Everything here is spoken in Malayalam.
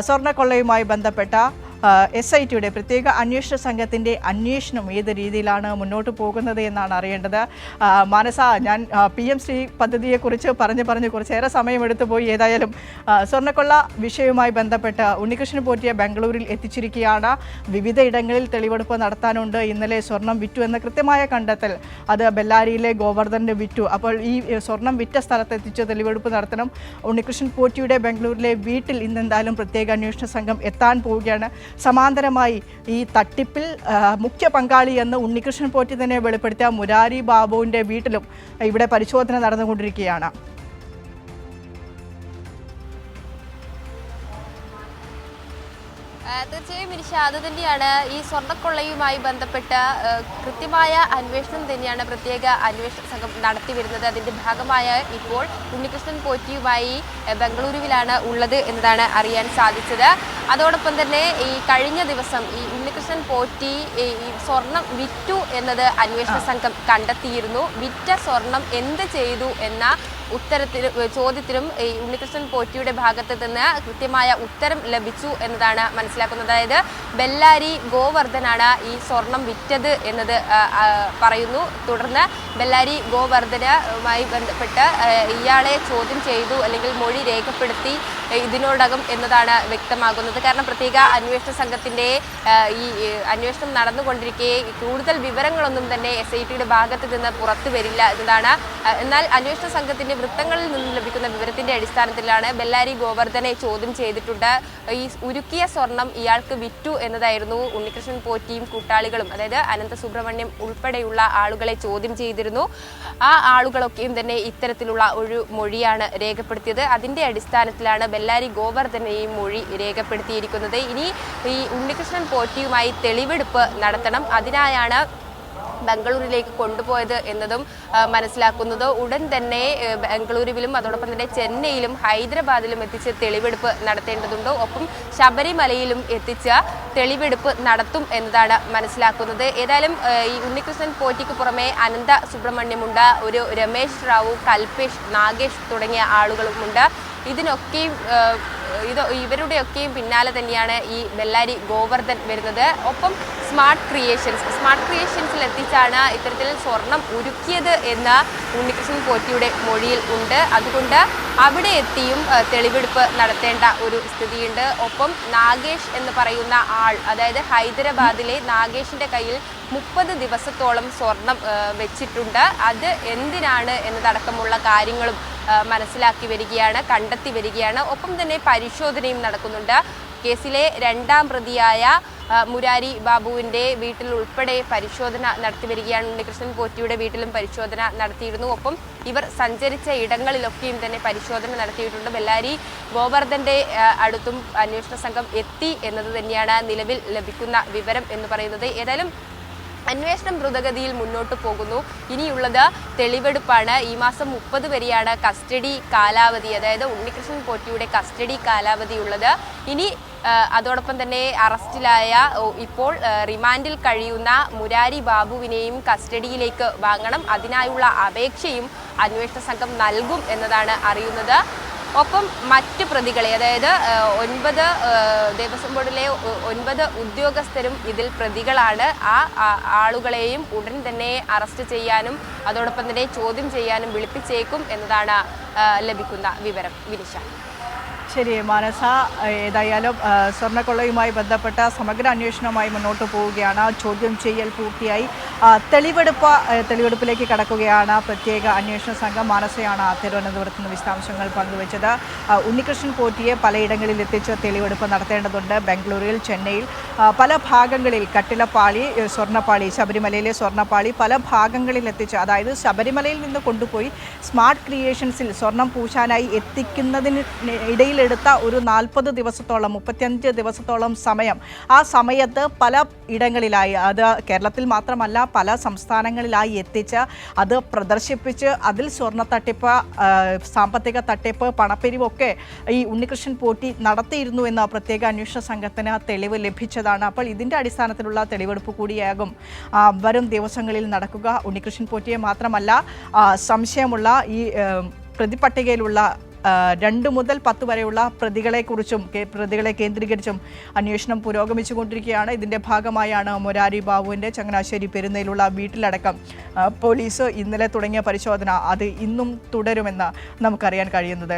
സ്വർണക്കൊള്ളയുമായി ബന്ധപ്പെട്ട എസ് ഐ ടിയുടെ പ്രത്യേക അന്വേഷണ സംഘത്തിന്റെ അന്വേഷണം ഏത് രീതിയിലാണ് മുന്നോട്ട് പോകുന്നത് എന്നാണ് അറിയേണ്ടത്. മാനസ ഞാൻ പി എം ശ്രീ പദ്ധതിയെക്കുറിച്ച് പറഞ്ഞ് പറഞ്ഞ് കുറച്ചേറെ സമയമെടുത്തു പോയി. ഏതായാലും സ്വർണക്കൊള്ള വിഷയവുമായി ബന്ധപ്പെട്ട് ഉണ്ണികൃഷ്ണൻ പോറ്റിയ ബാംഗ്ലൂരിൽ എത്തിച്ചിരിക്കുകയാണ്. വിവിധ ഇടങ്ങളിൽ തെളിവെടുപ്പ് നടത്താനുണ്ട്. ഇന്നലെ സ്വർണം വിറ്റു എന്ന കൃത്യമായ കണ്ടെത്തൽ അത് ബെല്ലാരിയിലെ ഗോവർദ്ധന്റെ വിറ്റു. അപ്പോൾ ഈ സ്വർണം വിറ്റ സ്ഥലത്ത് എത്തിച്ച് തെളിവെടുപ്പ് നടത്തണം. ഉണ്ണികൃഷ്ണൻ പോറ്റിയുടെ ബാംഗ്ലൂരിലെ വീട്ടിൽ ഇന്ന് എന്തായാലും പ്രത്യേക അന്വേഷണ സംഘം എത്താൻ പോവുകയാണ്. സമാന്തരമായി ഈ തട്ടിപ്പിൽ മുഖ്യ പങ്കാളി എന്ന് ഉണ്ണികൃഷ്ണൻ പോറ്റി തന്നെ വെളിപ്പെടുത്തിയ മുരാരി ബാബുവിന്റെ വീട്ടിലും ഇവിടെ പരിശോധന നടന്നുകൊണ്ടിരിക്കുകയാണ്. തീർച്ചയായും ഇരിഷാദ് തന്നെയാണ്. ഈ സ്വർണക്കൊള്ളയുമായി ബന്ധപ്പെട്ട കൃത്യമായ അന്വേഷണം തന്നെയാണ് പ്രത്യേക അന്വേഷണ സംഘം നടത്തി വരുന്നത്. അതിന്റെ ഭാഗമായ ഇപ്പോൾ ഉണ്ണികൃഷ്ണൻ പോറ്റിയുമായി ബംഗളൂരുവിലാണ് ഉള്ളത് എന്നതാണ് അറിയാൻ സാധിച്ചത്. അതോടൊപ്പം തന്നെ ഈ കഴിഞ്ഞ ദിവസം ഈ ഉണ്ണികൃഷ്ണൻ പോറ്റി ഈ സ്വർണം വിറ്റു എന്നത് അന്വേഷണ സംഘം കണ്ടെത്തിയിരുന്നു. വിറ്റ സ്വർണം എന്ത് ചെയ്തു എന്ന ഉത്തരത്തിലും ചോദ്യത്തിലും ഈ ഉണ്ണികൃഷ്ണൻ പോറ്റിയുടെ ഭാഗത്ത് നിന്ന് കൃത്യമായ ഉത്തരം ലഭിച്ചു എന്നതാണ് മനസ്സിലാക്കുന്നത്. അതായത് ബെല്ലാരി ഗോവർദ്ധനാണ് ഈ സ്വർണം വിറ്റത് എന്നത് പറയുന്നു. തുടർന്ന് ബെല്ലാരി ഗോവർദ്ധനുമായി ബന്ധപ്പെട്ട് ഇയാളെ ചോദ്യം ചെയ്തു അല്ലെങ്കിൽ മൊഴി രേഖപ്പെടുത്തി ഇതിനോടകം എന്നതാണ് വ്യക്തമാകുന്നത്. കാരണം പ്രത്യേക അന്വേഷണ സംഘത്തിന്റെ ഈ അന്വേഷണം നടന്നുകൊണ്ടിരിക്കെ കൂടുതൽ വിവരങ്ങളൊന്നും തന്നെ എസ് ഐ ടിയുടെ ഭാഗത്ത് നിന്ന് പുറത്തു വരില്ല എന്നതാണ് എന്നാൽ അന്വേഷണ സംഘത്തിന്റെ വൃത്തങ്ങളിൽ നിന്ന് ലഭിക്കുന്ന വിവരത്തിന്റെ അടിസ്ഥാനത്തിലാണ് ബെല്ലാരി ഗോവർദ്ധനെ ചോദ്യം ചെയ്തിട്ടുണ്ട്. ഈ ഉരുക്കിയ സ്വർണം ഇയാൾക്ക് വിറ്റു എന്നതായിരുന്നു ഉണ്ണികൃഷ്ണൻ പോറ്റിയും കൂട്ടാളികളും അതായത് അനന്ത സുബ്രഹ്മണ്യം ഉൾപ്പെടെയുള്ള ആളുകളെ ചോദ്യം ചെയ്തിരുന്നു. ആ ആളുകളൊക്കെയും തന്നെ ഇത്തരത്തിലുള്ള ഒരു മൊഴിയാണ് രേഖപ്പെടുത്തിയത്. അതിന്റെ അടിസ്ഥാനത്തിലാണ് ബെല്ലാരി ഗോവർദ്ധനെയും മൊഴി രേഖപ്പെടുത്തിയിരിക്കുന്നത്. ഇനി ഈ ഉണ്ണികൃഷ്ണൻ പോറ്റിയുമായി തെളിവെടുപ്പ് നടത്തണം. അതിനായാണ് ബംഗളൂരിലേക്ക് കൊണ്ടുപോയത് എന്നതും മനസ്സിലാക്കുന്നത്. ഉടൻ തന്നെ ബംഗളൂരുവിലും അതോടൊപ്പം തന്നെ ചെന്നൈയിലും ഹൈദരാബാദിലും എത്തിച്ച് തെളിവെടുപ്പ് നടത്തേണ്ടതുണ്ട്. ഒപ്പം ശബരിമലയിലും എത്തിച്ച തെളിവെടുപ്പ് നടത്തും എന്നതാണ് മനസ്സിലാക്കുന്നത്. ഏതായാലും ഈ ഉണ്ണികൃഷ്ണൻ പോറ്റിക്ക് പുറമെ അനന്ത സുബ്രഹ്മണ്യമുണ്ട് ഒരു രമേശ് റാവു കൽപേഷ് നാഗേഷ് തുടങ്ങിയ ആളുകളുമുണ്ട്. ഇതിനൊക്കെയും ഇത് ഇവരുടെയൊക്കെയും പിന്നാലെ തന്നെയാണ് ഈ ബെല്ലാരി ഗോവർദ്ധൻ വരുന്നത്. ഒപ്പം സ്മാർട്ട് ക്രിയേഷൻസ്. സ്മാർട്ട് ക്രിയേഷൻസിൽ എത്തിച്ചാണ് ഇത്തരത്തിൽ സ്വർണം ഉരുക്കിയത് എന്ന ഉണ്ണികൃഷ്ണൻ പോറ്റിയുടെ മൊഴിയിൽ ഉണ്ട്. അതുകൊണ്ട് അവിടെ എത്തിയും തെളിവെടുപ്പ് നടത്തേണ്ട ഒരു സ്ഥിതിയുണ്ട്. ഒപ്പം നാഗേഷ് എന്ന് പറയുന്ന ആൾ അതായത് ഹൈദരാബാദിലെ നാഗേഷിന്റെ കയ്യിൽ മുപ്പത് ദിവസത്തോളം സ്വർണം വെച്ചിട്ടുണ്ട്. അത് എന്തിനാണ് എന്നതടക്കമുള്ള കാര്യങ്ങളും മനസ്സിലാക്കി വരികയാണ് കണ്ടെത്തി വരികയാണ്. ഒപ്പം തന്നെ പരിശോധനയും നടക്കുന്നുണ്ട്. കേസിലെ രണ്ടാം പ്രതിയായ മുരാരി ബാബുവിന്റെ വീട്ടിൽ ഉൾപ്പെടെ പരിശോധന നടത്തി വരികയാണ്. ഉണ്ണികൃഷ്ണൻ പോറ്റിയുടെ വീട്ടിലും പരിശോധന നടത്തിയിരുന്നു. ഒപ്പം ഇവർ സഞ്ചരിച്ച ഇടങ്ങളിലൊക്കെയും തന്നെ പരിശോധന നടത്തിയിട്ടുണ്ട്. ബെല്ലാരി ഗോവർദ്ധന്റെ അടുത്തും അന്വേഷണ സംഘം എത്തി എന്നത് തന്നെയാണ് നിലവിൽ ലഭിക്കുന്ന വിവരം എന്ന് പറയുന്നത്. ഏതായാലും അന്വേഷണം ദ്രുതഗതിയിൽ മുന്നോട്ട് പോകുന്നു. ഇനിയുള്ളത് തെളിവെടുപ്പാണ്. ഈ മാസം മുപ്പത് വരെയാണ് കസ്റ്റഡി കാലാവധി അതായത് ഉണ്ണികൃഷ്ണൻ പോറ്റിയുടെ കസ്റ്റഡി കാലാവധി ഉള്ളത്. ഇനി അതോടൊപ്പം തന്നെ അറസ്റ്റിലായ ഇപ്പോൾ റിമാൻഡിൽ കഴിയുന്ന മുരാരി ബാബുവിനെയും കസ്റ്റഡിയിലേക്ക് വാങ്ങണം. അതിനായുള്ള അപേക്ഷയും അന്വേഷണ സംഘം നൽകും എന്നതാണ് അറിയുന്നത്. ഒപ്പം മറ്റ് പ്രതികളെ അതായത് ഒൻപത് ദേവസ്വം ബോർഡിലെ ഒൻപത് ഉദ്യോഗസ്ഥരും ഇതിൽ പ്രതികളാണ്. ആ ആളുകളെയും ഉടൻ തന്നെ അറസ്റ്റ് ചെയ്യാനും അതോടൊപ്പം തന്നെ ചോദ്യം ചെയ്യാനും വിളിപ്പിച്ചേക്കും എന്നതാണ് ലഭിക്കുന്ന വിവരം. വിനിഷ. ശരി മാനസ ഏതായാലും സ്വർണക്കൊള്ളയുമായി ബന്ധപ്പെട്ട സമഗ്ര അന്വേഷണവുമായി മുന്നോട്ട് പോവുകയാണ്. ചോദ്യം ചെയ്യൽ പൂർത്തിയായി. തെളിവെടുപ്പ് തെളിവെടുപ്പിലേക്ക് കടക്കുകയാണ് പ്രത്യേക അന്വേഷണ സംഘം. മാനസയാണ് തിരുവനന്തപുരത്ത് നിന്ന് വിശദാംശങ്ങൾ പങ്കുവച്ചത്. ഉണ്ണികൃഷ്ണൻ പോറ്റിയെ പലയിടങ്ങളിൽ എത്തിച്ച് തെളിവെടുപ്പ് നടത്തേണ്ടതുണ്ട്. ബംഗളൂരുവിൽ ചെന്നൈയിൽ പല ഭാഗങ്ങളിൽ കട്ടിലപ്പാളി സ്വർണപ്പാളി ശബരിമലയിലെ സ്വർണപ്പാളി പല ഭാഗങ്ങളിൽ എത്തിച്ച് അതായത് ശബരിമലയിൽ നിന്ന് കൊണ്ടുപോയി സ്മാർട്ട് ക്രിയേഷൻസിൽ സ്വർണം പൂശാനായി എത്തിക്കുന്നതിന് ഇടയിലെടുത്ത ഒരു നാൽപ്പത് ദിവസത്തോളം മുപ്പത്തിയഞ്ച് ദിവസത്തോളം സമയം ആ സമയത്ത് പല ഇടങ്ങളിലായി. അത് കേരളത്തിൽ മാത്രമല്ല പല സംസ്ഥാനങ്ങളിലായി എത്തിച്ച് അത് പ്രദർശിപ്പിച്ച് അതിൽ സ്വർണ തട്ടിപ്പ് സാമ്പത്തിക തട്ടിപ്പ് പണപ്പിരിവൊക്കെ ഈ ഉണ്ണികൃഷ്ണൻ പോറ്റി നടത്തിയിരുന്നു എന്ന പ്രത്യേക അന്വേഷണ സംഘത്തിന് തെളിവ് ലഭിച്ചതാണ്. അപ്പോൾ ഇതിന്റെ അടിസ്ഥാനത്തിലുള്ള തെളിവെടുപ്പ് കൂടിയാകും. വരും ദിവസങ്ങളിൽ നടക്കുക. ഉണ്ണികൃഷ്ണൻ പോറ്റിയെ മാത്രമല്ല സംശയമുള്ള ഈ പ്രതിപട്ടികയിലുള്ള രണ്ട് മുതൽ പത്ത് വരെയുള്ള പ്രതികളെക്കുറിച്ചും പ്രതികളെ കേന്ദ്രീകരിച്ചും അന്വേഷണം പുരോഗമിച്ചുകൊണ്ടിരിക്കുകയാണ്. ഇതിന്റെ ഭാഗമായാണ് മൊരാരി ബാബുവിന്റെ ചങ്ങനാശ്ശേരി പെരുന്നയിലുള്ള വീട്ടിലടക്കം. പോലീസ് ഇന്നലെ തുടങ്ങിയ പരിശോധന അത് ഇന്നും തുടരുമെന്ന് നമുക്കറിയാൻ കഴിയുന്നത്.